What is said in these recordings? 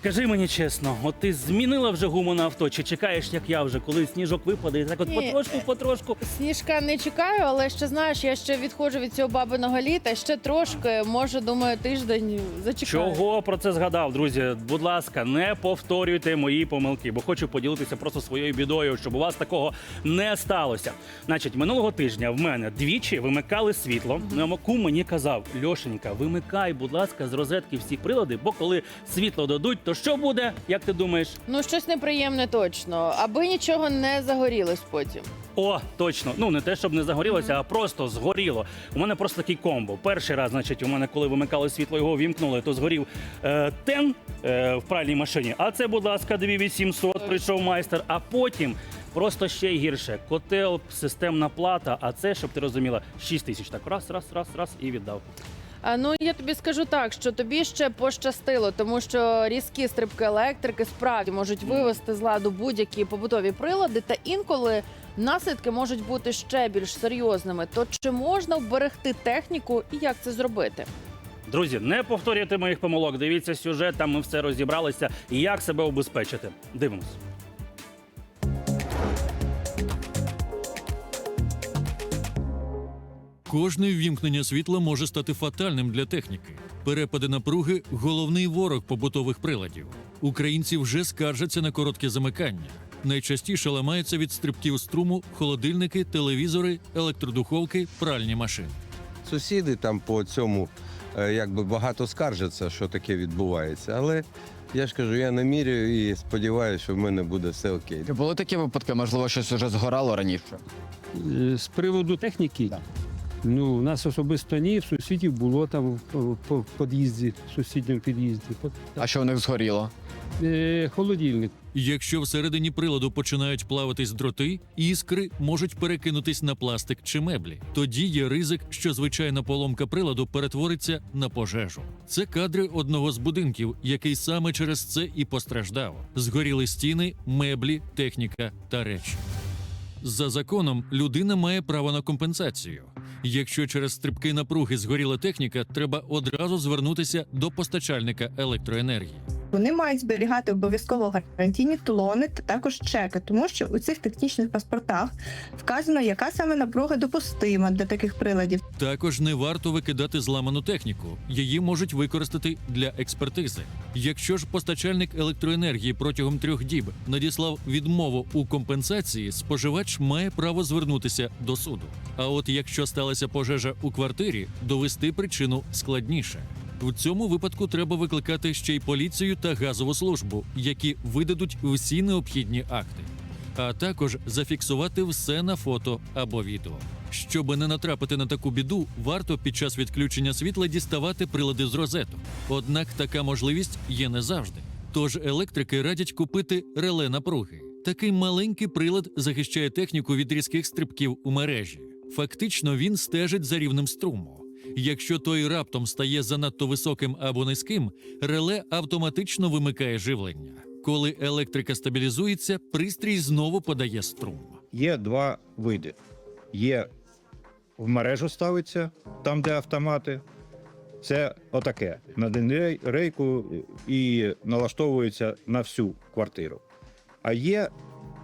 Скажи мені чесно, от ти змінила вже гуму на авто, чи чекаєш, як я вже, коли сніжок випаде, і так от Ні. потрошку, потрошку. Сніжка не чекаю, але ще знаєш, я ще відходжу від цього бабиного літа. Ще трошки, може, думаю, тиждень зачекаю. Чого про це згадав, друзі? Будь ласка, не повторюйте мої помилки, бо хочу поділитися просто своєю бідою, щоб у вас такого не сталося. Значить, минулого тижня в мене двічі вимикали світло. Кум мені казав: Льошенька, вимикай, будь ласка, з розетки всі прилади, бо коли світло дадуть, то що буде? Як ти думаєш? Ну, щось неприємне точно, аби нічого не загорілось потім. О, точно. Ну не те, щоб не загорілося, а просто згоріло. У мене просто такий комбо. Перший раз, значить, у мене, коли вимикали світло, його вімкнули, то згорів е, тен е, в пральній машині. А це, будь ласка, 2800, прийшов майстер. А потім просто ще й гірше. Котел, системна плата. А це, щоб ти розуміла, 6 тисяч. Так раз, раз, раз, раз і віддав. Ну я тобі скажу так, що тобі ще пощастило, тому що різкі стрибки електрики справді можуть вивести з ладу будь-які побутові прилади, та інколи наслідки можуть бути ще більш серйозними. То чи можна вберегти техніку і як це зробити? Друзі, не повторюйте моїх помилок. Дивіться сюжет, там ми все розібралися. І як себе убезпечити. Дивимось. Кожне ввімкнення світла може стати фатальним для техніки. Перепади напруги головний ворог побутових приладів. Українці вже скаржаться на коротке замикання. Найчастіше ламаються від стрибків струму холодильники, телевізори, електродуховки, пральні машини. Сусіди там по цьому е, якби багато скаржаться, що таке відбувається. Але я ж кажу, я не міряю і сподіваюся, що в мене буде все окей. Були такі випадки, можливо, щось вже згорало раніше. Е, З приводу техніки, ну, у нас особисто ні, в сусідів було там в, в під'їзді, в сусідньому під'їзді. А що у них згоріло? Е, холодильник. Якщо всередині приладу починають плаватись дроти, іскри можуть перекинутись на пластик чи меблі. Тоді є ризик, що звичайна поломка приладу перетвориться на пожежу. Це кадри одного з будинків, який саме через це і постраждав. Згоріли стіни, меблі, техніка та речі. За законом людина має право на компенсацію. Якщо через стрибки напруги згоріла техніка, треба одразу звернутися до постачальника електроенергії. Вони мають зберігати обов'язково гарантійні талони та також чеки, тому що у цих технічних паспортах вказано, яка саме напруга допустима для таких приладів. Також не варто викидати зламану техніку. Її можуть використати для експертизи. Якщо ж постачальник електроенергії протягом трьох діб надіслав відмову у компенсації, споживач має право звернутися до суду. А от якщо сталася пожежа у квартирі, довести причину складніше. В цьому випадку треба викликати ще й поліцію та газову службу, які видадуть всі необхідні акти а також зафіксувати все на фото або відео. Щоби не натрапити на таку біду, варто під час відключення світла діставати прилади з розеток. Однак така можливість є не завжди. Тож електрики радять купити реле напруги. Такий маленький прилад захищає техніку від різких стрибків у мережі. Фактично він стежить за рівнем струму. Якщо той раптом стає занадто високим або низьким, реле автоматично вимикає живлення. Коли електрика стабілізується, пристрій знову подає струм. Є два види. Є в мережу ставиться, там, де автомати. Це отаке. На рейку і налаштовується на всю квартиру. А є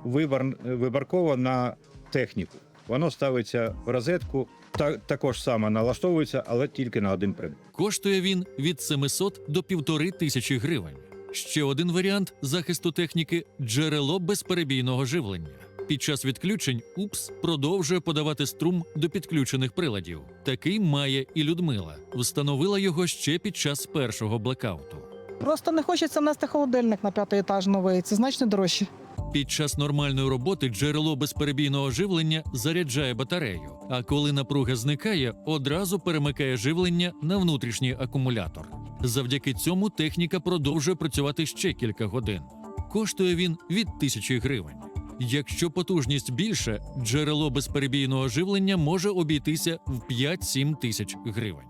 вибор, виборково на техніку. Воно ставиться в розетку, та, також саме налаштовується, але тільки на один предмет. Коштує він від 700 до півтори тисячі гривень. Ще один варіант захисту техніки джерело безперебійного живлення. Під час відключень УПС продовжує подавати струм до підключених приладів. Такий має і Людмила. Встановила його ще під час першого блекауту. Просто не хочеться нести холодильник на п'ятий етаж новий. Це значно дорожче. Під час нормальної роботи джерело безперебійного живлення заряджає батарею, а коли напруга зникає, одразу перемикає живлення на внутрішній акумулятор. Завдяки цьому техніка продовжує працювати ще кілька годин. Коштує він від тисячі гривень. Якщо потужність більше, джерело безперебійного живлення може обійтися в 5-7 тисяч гривень.